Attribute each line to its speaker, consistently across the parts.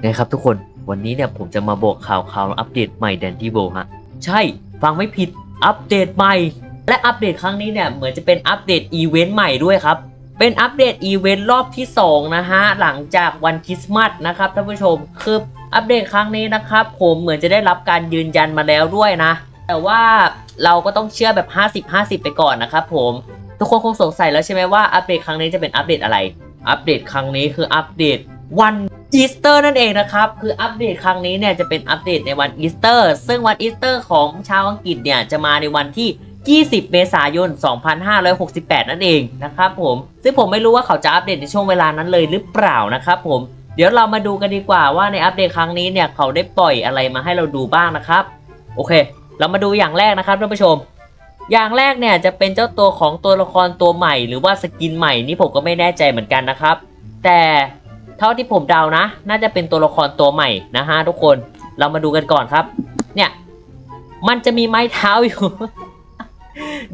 Speaker 1: ไงครับทุกคนวันนี้เนี่ยผมจะมาบอกข่าวข่าวอัปเดตใหม่แดนที่โบฮะ ใช่ฟังไม่ผิดอัปเดตใหม่ และอัปเดตครั้งนี้เนี่ยเหมือนจะเป็นอัปเดตอีเวนต์ใหม่ด้วยครับ เป็นอัปเดตอีเวนต์รอบที่ 2 นะฮะ หลังจากวันคริสต์มาสนะครับท่านผู้ชมคืออัปเดตครั้งนี้นะครับผมเหมือนจะได้รับการยืนยันมาแล้วด้วยนะ แต่ว่าเราก็ต้องเชื่อแบบ 50-50 ไปก่อนนะครับผมทุกคนคงสงสัยแล้วใช่ไหมว่าอัปเดตครั้งนี้จะเป็นอัปเดตอะไร อัปเดตครั้งนี้คืออัปเดต วันอีสเตอร์นั่นเองนะครับ คืออัปเดตครั้งนี้เนี่ยจะเป็นอัปเดตในวันอีสเตอร์ ซึ่งวันอีสเตอร์ของชาวอังกฤษเนี่ยจะมาในวันที่ 20 เมษายน 2568 นั่นเองนะครับผม ซึ่งผมไม่รู้ว่าเขาจะอัปเดตในช่วงเวลานั้นเลยหรือเปล่านะครับผม เดี๋ยวเรามาดูกันดีกว่าว่าในอัปเดตครั้งนี้เนี่ยเขาได้ปล่อยอะไรมาให้เราดูบ้างนะครับ โอเค เรามาดูอย่างแรกนะครับท่านผู้ชมอย่างแรกเนี่ยจะเป็นเจ้าตัวของตัวละครตัวใหม่ หรือว่าสกินใหม่นี่ผมก็ไม่แน่ใจเหมือนกันนะครับ แต่ เท่าที่ผมเดานะ น่าจะเป็นตัวละครตัวใหม่นะฮะทุกคนเรามาดูกันก่อนครับ เนี่ย มันจะมีไม้เท้าอยู่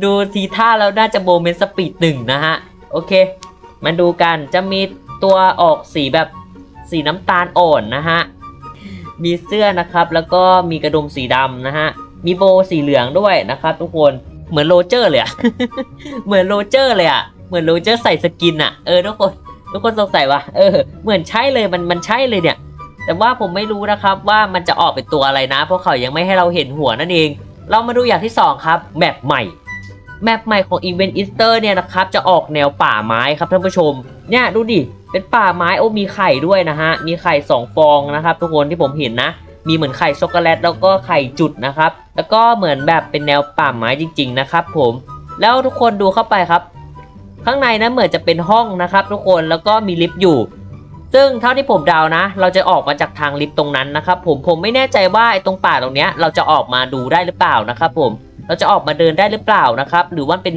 Speaker 1: ดูทีท่าแล้วน่าจะโมเมนต์สปีดหนึ่งนะฮะ โอเค มาดูกันจะมีตัวออกสีแบบสีน้ำตาลอ่อนนะฮะ มีเสื้อนะครับ แล้วก็มีกระดุมสีดำนะฮะ มีโบว์สีเหลืองด้วยนะครับ ทุกคนเหมือนโรเจอร์เลยอะเหมือนโรเจอร์เลยอะเหมือนโรเจอร์ใส่สกินอะเออทุกคน ทุกคนสงสัยว่าเออ เหมือนใช่เลยมันมันใช่เลยเนี่ย แต่ว่าผมไม่รู้นะครับว่ามันจะออกเป็นตัวอะไรนะ เพราะเขายังไม่ให้เราเห็นหัวนั่นเอง เรามาดูอย่างที่สองครับแมปใหม่แมปใหม่ของ Event Easter เนี่ยนะครับจะออกแนวป่าไม้ครับท่านผู้ชม เนี่ยดูดิ เป็นป่าไม้โอ้มีไข่ด้วยนะฮะ มีไข่สองฟองนะครับ ทุกคนที่ผมเห็นนะ มีเหมือนไข่ช็อกโกแลตแล้วก็ไข่จุดนะครับ แล้วก็เหมือนแบบเป็นแนวป่าไม้จริง ๆ นะครับผม แล้วทุกคนดูเข้าไปครับ ข้างในนะเหมือนจะเป็นห้องนะครับ ทุกคนแล้วก็มีลิฟต์อยู่ ซึ่งเท่าที่ผมเดานะ เราจะออกมาจากทางลิฟต์ตรงนั้นนะครับ ผมผมไม่แน่ใจว่าไอ้ตรงป่าตรงเนี้ยเราจะออกมาดูได้หรือเปล่านะครับผมเราจะออกมาเดินได้หรือเปล่านะครับ หรือว่าเป็น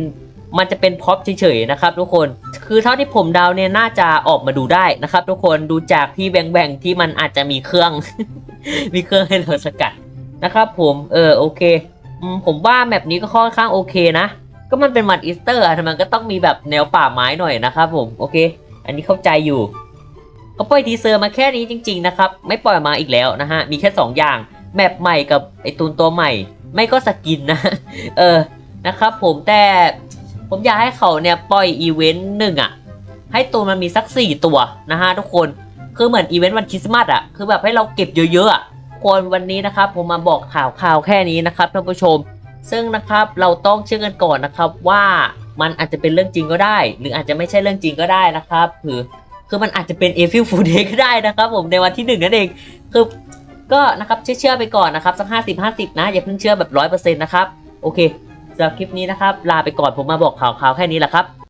Speaker 1: มันจะเป็นพ็อปเฉยๆนะครับ ทุกคน คือเท่าที่ผมเดาเนี่ยน่าจะออกมาดูได้นะครับ ทุกคนดูจากที่แบ่งๆที่มันอาจจะมีเครื่อง มีเครื่องให้เราสกัดนะครับ ผมเออโอเค ผมว่าแมปนี้ก็ค่อนข้างโอเคนะ ก็มันเป็นวันอีสเตอร์อะมันก็ต้องมีแบบแนวป่าไม้หน่อยนะครับผม โอเค อันนี้เข้าใจอยู่เขาปล่อยทีเซอร์มาแค่นี้จริง ๆ นะครับ ไม่ปล่อยมาอีกแล้วนะฮะ มีแค่ 2 อย่าง แมปใหม่กับไอตูนตัวใหม่ ไม่ก็สกินนะ เออ นะครับผมแต่ผมอยากให้เขาเนี่ยปล่อยอีเวนต์หนึ่งอะให้ตัวมันมีสัก 4 ตัวนะฮะทุกคน คือเหมือนอีเวนต์วันคริสต์มาสอะคือแบบให้เราเก็บเยอะๆอะคนวันนี้นะครับผมมาบอกข่าวข่าวแค่นี้นะครับท่านผู้ชม ซึ่งนะครับเราต้องเชื่อกันก่อนนะครับว่ามันอาจจะเป็นเรื่องจริงก็ได้ หรืออาจจะไม่ใช่เรื่องจริงก็ได้นะครับคือคือมันอาจจะเป็นเอฟิลฟูเดก็ได้นะครับ ผมในวันที่หนึ่งนั่นเองคือก็นะครับเชื่อเชื่อไปก่อนนะครับสักห้าสิบห้าสิบนะ อย่าเพิ่งเชื่อแบบร้อยเปอร์เซ็นต์นะครับ โอเคสำหรับคลิปนี้นะครับ ลาไปก่อนผมมาบอกข่าวข่าวแค่นี้แหละครับ